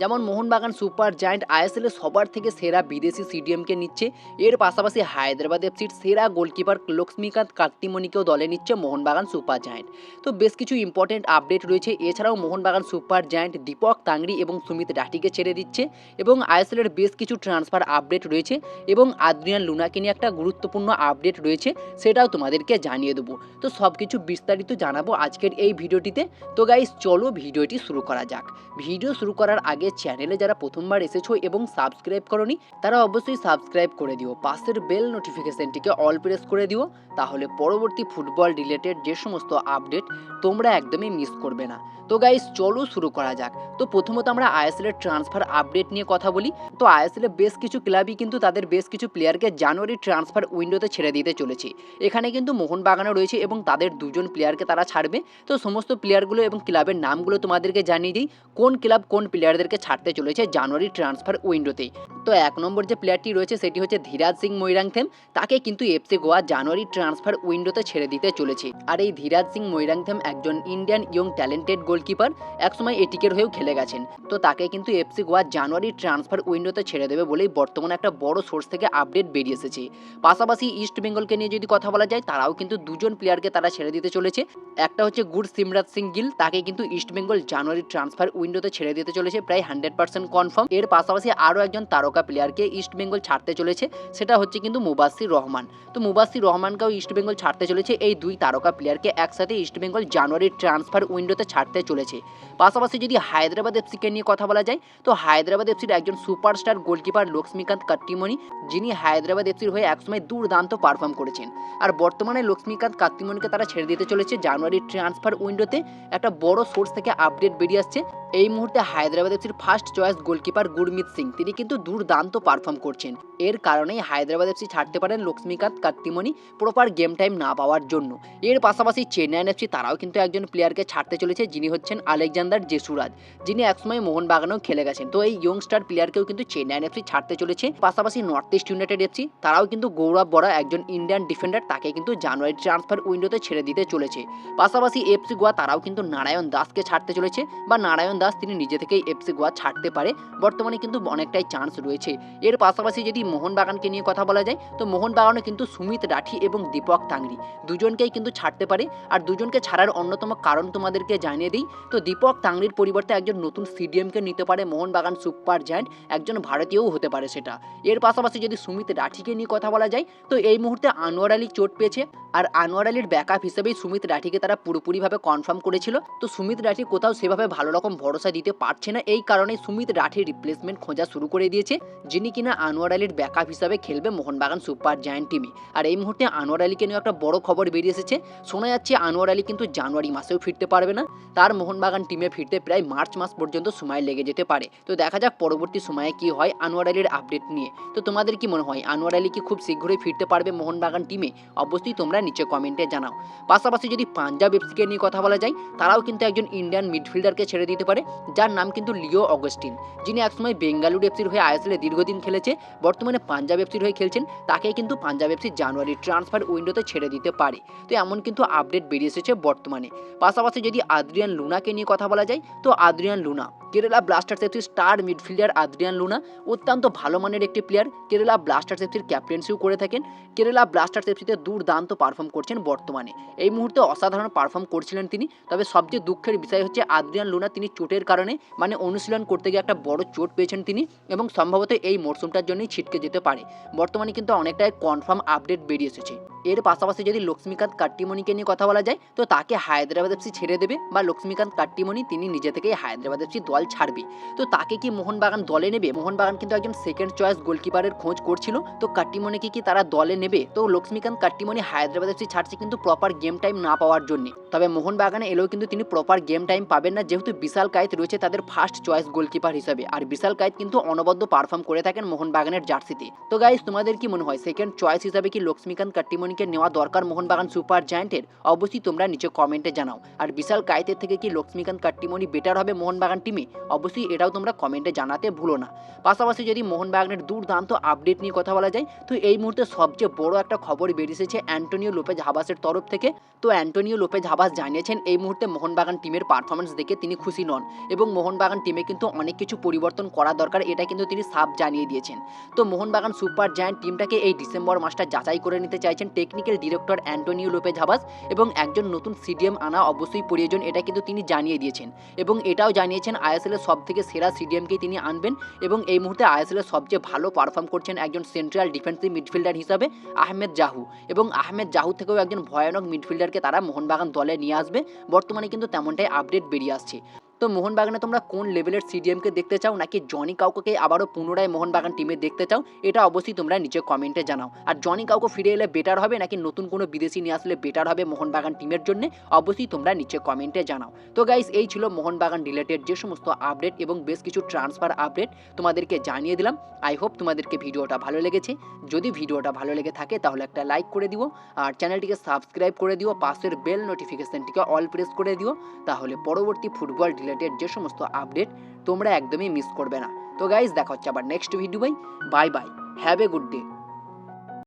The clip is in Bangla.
যেমন মোহনবাগান সুপার জায়ান্ট আইএসএল সবার থেকে সেরা বিদেশি সিডিএমকে নিচ্ছে। এর পাশাপাশি হায়দ্রাবাদ এফসির সেরা গোলকিপার লক্ষ্মীকান্ত কার্তিমণিকেও দলে নিচ্ছে মোহনবাগান সুপার জায়ান্ট। তো বেশ কিছু ইম্পর্টেন্ট আপডেট রয়েছে। এছাড়াও মোহনবাগান সুপার জায়ান্ট দীপক তাংড়ি এবং সুমিত ডাটিকে ছেড়ে দিচ্ছে এবং আইএসএলের বেশ কিছু ট্রান্সফার আপডেট রয়েছে এবং আদ্রিয়ান লুনাকে নিয়ে একটা গুরুত্বপূর্ণ আপডেট রয়েছে, সেটাও তোমাদেরকে জানিয়ে দেবো। তো সব কিছু বিস্তারিত জানাব আজকের এই ভিডিওটিতে। তো গাইস চলো ভিডিওটি শুরু করা যাক। ভিডিও শুরু করার আগে চ্যানেলে যারা প্রথমবার এসেছ এবং সাবস্ক্রাইব করনি, তারা অবশ্যই সাবস্ক্রাইব করে দিও। পাশের বেল নোটিফিকেশনটিকে অল প্রেস করে দিও, তাহলে পরবর্তী ফুটবল রিলেটেড যে সমস্ত আপডেট তোমরা একদমই মিস করবে না। তো গাইস চলো শুরু করা যাক। তো প্রথমত আমরা আইএসএল এর ট্রান্সফার আপডেট নিয়ে কথা বলি। তো আইএসএল বেশ কিছু ক্লাবই কিন্তু তাদের বেশ কিছু প্লেয়ারকে জানুয়ারি ট্রান্সফার উইন্ডোতে ছেড়ে দিতে চলেছে। এখানে কিন্তু মোহনবাগানও রয়েছে এবং তাদের দুজন প্লেয়ারকে তারা ছাড়বে। তো সমস্ত প্লেয়ারগুলো এবং ক্লাবের নামগুলো তোমাদেরকে জানিয়ে দিই। কোন ক্লাব কোন প্লেয়ারদেরকে ছাড়তে চলেছে জানুয়ারি ট্রান্সফার উইন্ডোতে তো এক নম্বর যে প্লেয়ারটি রয়েছে, সেটি হচ্ছে ধীরাজ সিং মৈরাংথেম। তাকে কিন্তু এফসি গোয়া জানুয়ারি ট্রান্সফার উইন্ডোতে ছেড়ে দিতে চলেছে। আর এই ধীরাজ সিং মৈরাংথেম একজন ইন্ডিয়ান ইয়ং ট্যালেন্টেড গোলকিপার একসময় এটিকের হয়েও খেলে গেছেন। তো তাকে কিন্তু এফসি গোয়া জানুয়ারি ট্রান্সফার উইন্ডোতে ছেড়ে দেবে বলেই বর্তমানে একটা বড় সোর্স থেকে আপডেট বেরিয়ে এসেছে। পাশাপাশি ইস্ট বেঙ্গলকে নিয়ে যদি কথা বলা যায়, তারাও কিন্তু দুজন প্লেয়ারকে তারা ছেড়ে দিতে চলেছে। একটা হচ্ছে গুড সিমরাজ সিং গিল, তাকে কিন্তু ইস্ট বেঙ্গল জানুয়ারি ট্রান্সফার উইন্ডোতে ছেড়ে দিতে চলেছে প্রায় হান্ড্রেড পার্সেন্ট কনফার্ম এর পাশাপাশি আরও একজন তারকা প্লেয়ারকে ইস্ট বেঙ্গল ছাড়তে চলেছে, সেটা হচ্ছে কিন্তু মুবাসির রহমান। তো মুবাসির রহমানকেও ইস্ট বেঙ্গল ছাড়তে চলেছে, এই দুই তারকা প্লেয়ারকে একসাথে ইস্ট বেঙ্গল জানুয়ারি ট্রান্সফার উইন্ডোতে ছাড়তে চলেছে। পাশাপাশি যদি হায়দ্রাবাদ এফসিকে নিয়ে কথা বলা যায়, তো হায়দ্রাবাদ এফসির একজন সুপারস্টার গোলকিপার লক্ষ্মীকান্ত কাট্টিমণি যিনি হায়দ্রাবাদ এফসির হয়ে একসময় দুর্দান্ত পারফর্ম করেছেন। আর বর্তমানে লক্ষ্মীকান্ত কাত্তিমণিকে তারা ছেড়ে দিতে চলেছে জানুয়ারির ট্রান্সফার উইন্ডোতে একটা বড় সোর্স থেকে আপডেট বেরিয়ে আসছে। এই মুহূর্তে হায়দ্রাবাদ এফসির first choice goalkeeper Gurmeet Singh তিনি কিন্তু দুর্দান্ত পারফর্ম করছেন। এর কারণেই হায়দ্রাবাদ এফসি ছাড়তে পারেন Laxmikant Kattimani proper game time না পাওয়ার জন্য। এর পাশাপাশি চেন্নাইন এফসি তারাও কিন্তু একজন প্লেয়ারকে ছাড়তে চলেছে, যিনি হচ্ছেন আলেকজান্ডার জেসুরাজ। যিনি একসময় মোহনবাগানেও খেলে গেছেন। তো এই ইয়ংস্টার প্লেয়ারকেও কিন্তু চেন্নাইন এফসি ছাড়তে চলেছে। পাশাপাশি নর্থ ইস্ট ইউনাইটেড এফসি তারাও কিন্তু গৌরব বড়া একজন ইন্ডিয়ান ডিফেন্ডার তাকে কিন্তু জানুয়ারি ট্রান্সফার উইন্ডোতে ছেড়ে দিতে চলেছে। পাশাপাশি এফসি গোয়া তারাও কিন্তু নারায়ণ দাসকে ছাড়তে চলেছে, বা নারায়ণ দাস তিনি নিজে থেকেই এফসি গোয়া ছাড়তে পারে, বর্তমানে কিন্তু অনেকটাই চান্স রয়েছে। এর পাশাপাশি যদি মোহনবাগানকে নিয়ে কথা বলা যায়, তো মোহনবাগানও কিন্তু সুমিত রাঠি এবং দীপক তাংরি দুজনকেই কিন্তু ছাড়তে পারে, আর দুজনকে ছাড়ার অন্যতম কারণ তোমাদেরকে জানিয়ে দিই, তো দীপক তাংরির পরিবর্তে একজন নতুন সিডিএমকে নিতে পারে মোহনবাগান সুপার জায়ান্ট, একজন ভারতীয়ও হতে পারে সেটা। এর পাশাপাশি যদি সুমিত রাঠিকে নিয়ে কথা বলা যায়, তো এই মুহূর্তে আনোয়ার আলী চোট পেয়েছে আর আনোয়ার আলীর ব্যাকআপ হিসেবেই সুমিত রাঠিকে তারা পুরোপুরিভাবে কনফার্ম করেছিল। তো সুমিত রাঠি কোথাও সেভাবে ভালো রকম ভরসা দিতে পারছে না, এই কারণে সুমিত রাঠির রিপ্লেসমেন্ট খোঁজা শুরু করে দিয়েছে, যিনি কিনা আনোয়ার আলীর ব্যাকআপ হিসাবে খেলবে মোহনবাগান সুপার জায়ান্ট টিমে আর এই মুহূর্তে আনোয়ার আলীকে নিয়ে একটা বড় খবর বেরিয়ে এসেছে। শোনা যাচ্ছে আনোয়ার আলী কিন্তু জানুয়ারি মাসেও ফিরতে পারবে না, তার মোহনবাগান টিমে ফিরতে প্রায় মার্চ মাস পর্যন্ত সময় লেগে যেতে পারে। তো দেখা যাক পরবর্তী সময়ে কি হয় আনোয়ার আলীর আপডেট নিয়ে। তো তোমাদের কি মনে হয়, আনোয়ার আলী কি খুব শীঘ্রই ফিরতে পারবে মোহনবাগান টিমে অবশ্যই তোমরা নিচে কমেন্টে জানাও। পাশাপাশি যদি পাঞ্জাব এফসিকে নিয়ে কথা বলা যায়, তারাও কিন্তু একজন ইন্ডিয়ান মিডফিল্ডারকে ছেড়ে দিতে পারে, যার নাম কিন্তু লিও অগস্টিন। যিনি একসময় বেঙ্গালুরু এফসির হয়ে আইএসএলে দীর্ঘদিন খেলেছে, বর্তমানে পাঞ্জাব এফসির হয়ে খেলছেন, তাকে কিন্তু পাঞ্জাব এফসি জানুয়ারি ট্রান্সফার উইন্ডোতে ছেড়ে দিতে পারে। তো এমন কিন্তু আপডেট বেরিয়ে এসেছে বর্তমানে। পাশাপাশি যদি আদ্রিয়ান লুনাকে নিয়ে কথা বলা যায়, তো আদ্রিয়ান লুনা। কেরালা ব্লাস্টার্স এফসির স্টার মিডফিল্ডার আদ্রিয়ান লুনা, অত্যন্ত ভালো মানের একটি প্লেয়ার কেরালা ব্লাস্টার্স এফসির ক্যাপ্টেন্সিও করে থাকেন। কেরালা ব্লাস্টার্স এফসিতে দুর্দান্ত পারফর্ম করছেন বর্তমানে। এই মুহূর্তে অসাধারণ পারফর্ম করছিলেন তিনি, তবে সবচেয়ে দুঃখের বিষয় হচ্ছে আদ্রিয়ান লুনা, তিনি চোটের কারণে মানে অনুশীলন করতে গিয়ে একটা বড় চোট পেয়েছেন তিনি এবং সম্ভবত এই মরশুমটার জন্যই ছিটকে যেতে পারে। বর্তমানে কিন্তু অনেকটাই কনফার্ম আপডেট বেরিয়ে এসেছে। এর পাশাপাশি যদি লক্ষ্মীকান্ত কাট্টিমণিকে নিয়ে কথা বলা যায়, তো তাকে হায়দ্রাবাদ এফসি ছেড়ে দেবে বা লক্ষ্মীকান্ত কাট্টিমণি তিনি নিজে থেকেই হায়দ্রাবাদ এফসি দল ছাড়বে। তো তাকে কি মোহনবাগান দলে নেবে? মোহনবাগান কিন্তু একজন সেকেন্ড চয়েস গোলকিপারের খোঁজ করছিল। তো কাট্টিমণিকে কি তারা দলে নেবে? তো লক্ষ্মীকান্ত কাট্টিমণি হায়দ্রাবাদ এফসি ছাড়ছে কিন্তু প্রপার গেম টাইম না পাওয়ার জন্য। তবে মোহনবাগানে এলেও কিন্তু তিনি প্রপার গেম টাইম পাবেন না। যেহেতু বিশাল কায়েত রয়েছে তাদের ফার্স্ট চয়েস গোলকিপার হিসেবে। আর বিশাল কায়েত কিন্তু অনবদ্য পারফর্ম করে থাকেন মোহনবাগানের জার্সিতে তো। গাইস তোমাদের কি মনে হয়? সেকেন্ড চয়েস হিসাবে কি লক্ষ্মীকান্ত কাট্টিমণি ধোনিকে নেওয়া দরকার মোহনবাগান সুপার জায়ান্টের, অবশ্যই তোমরা নিচে কমেন্টে জানাও। আর বিশাল কায়েতের থেকে কি লক্ষ্মীকান্ত কাট্টিমণি বেটার হবে মোহনবাগান টিমে অবশ্যই এটাও তোমরা কমেন্টে জানাতে ভুলো না। পাশাপাশি যদি মোহনবাগানের দুর্দান্ত আপডেট নিয়ে কথা বলা যায়, তো এই মুহূর্তে সবচেয়ে বড় একটা খবর বেরিয়ে এসেছে অ্যান্টোনিও লোপেজ হাবাসের তরফ থেকে। তো অ্যান্টোনিও লোপেজ হাবাস জানিয়েছেন, এই মুহূর্তে মোহনবাগান টিমের পারফরমেন্স দেখে তিনি খুশি নন এবং মোহনবাগান টিমে কিন্তু অনেক কিছু পরিবর্তন করা দরকার, এটা কিন্তু তিনি সাফ জানিয়ে দিয়েছেন। তো মোহনবাগান সুপার জায়ান্ট টিমটাকে এই ডিসেম্বর মাসটা যাচাই করে নিতে চাইছেন technical director Antonio Lopez Habas এবং একজন নতুন সিডিএম আনা অবশ্যই প্রয়োজন, এটা কিন্তু তিনি জানিয়ে দিয়েছেন। এবং এটাও জানিয়েছেন আইএসএলের সব থেকে সেরা সিডিএমকেই তিনি আনবেন এবং এই মুহূর্তে আইএসএলের সবচেয়ে ভালো পারফর্ম করছেন একজন সেন্ট্রাল ডিফেন্সিভ মিডফিল্ডার হিসাবে আহমেদ জাহু। এবং আহমেদ জাহু থেকেও একজন ভয়ানক মিডফিল্ডারকে তারা মোহনবাগান দলে নিয়ে আসবে। বর্তমানে কিন্তু তেমনটাই আপডেট বেরিয়ে আসছে। তো মোহনবাগানে তোমরা কোন লেভেলের সিডিএমকে দেখতে চাও? নাকি জনি কাউকে আবারও পুনরায় মোহনবাগান টিমে দেখতে চাও? এটা অবশ্যই তোমরা নিচে কমেন্টে জানাও। আর জনি কাউকে ফিরে এলে বেটার হবে, নাকি নতুন কোনো বিদেশি নিয়ে আসলে বেটার হবে মোহনবাগান টিমের জন্য? অবশ্যই তোমরা নিচে কমেন্টে জানাও। তো গাইস এই ছিল মোহনবাগান রিলেটেড যে সমস্ত আপডেট এবং বেশ কিছু ট্রান্সফার আপডেট তোমাদেরকে জানিয়ে দিলাম। আই হোপ তোমাদেরকে ভিডিওটা ভালো লেগেছে। যদি ভিডিওটা ভালো লেগে থাকে, তাহলে একটা লাইক করে দিও। আর চ্যানেলটিকে সাবস্ক্রাইব করে দিও। পাশের বেল নোটিফিকেশনটিকে অল প্রেস করে দিও। তাহলে পরবর্তী ফুটবল রিলেটেড যে সমস্ত আপডেট তোমরা একদমই মিস করবে না। তো গাইজ দেখা হচ্ছে আবার next video bye bye have a good day